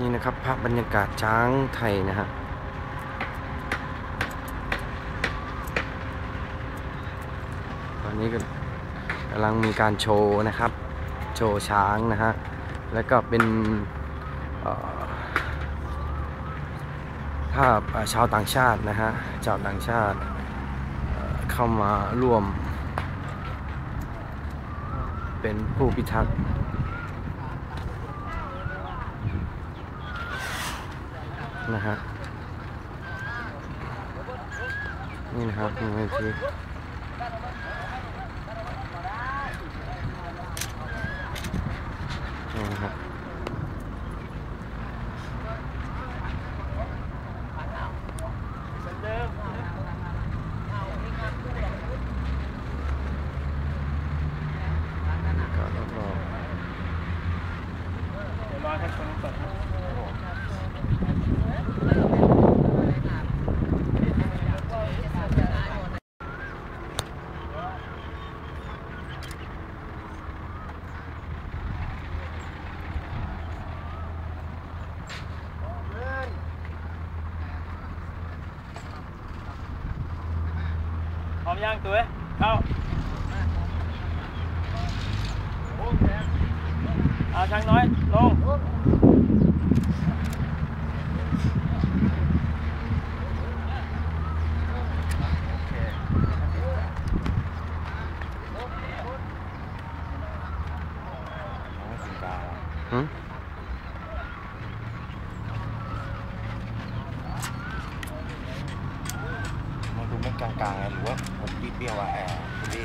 นี่นะครับภาพบรรยากาศช้างไทยนะฮะตอนนี้ก็กำลังมีการโชว์นะครับ โชว์ช้างนะฮะ แล้วก็เป็นภาพชาวต่างชาตินะฮะ ชาวต่างชาติเอ่อเข้ามาร่วม เป็นผู้พิทักษ์ นะฮะนี่นะครับมีเวทีนี่นะครับก็รอบเดี๋ยวรอให้คนเปิดนะ พร้อมย่างตัว กลางๆหรือว่าผมบิเปียว่าแอร์พี่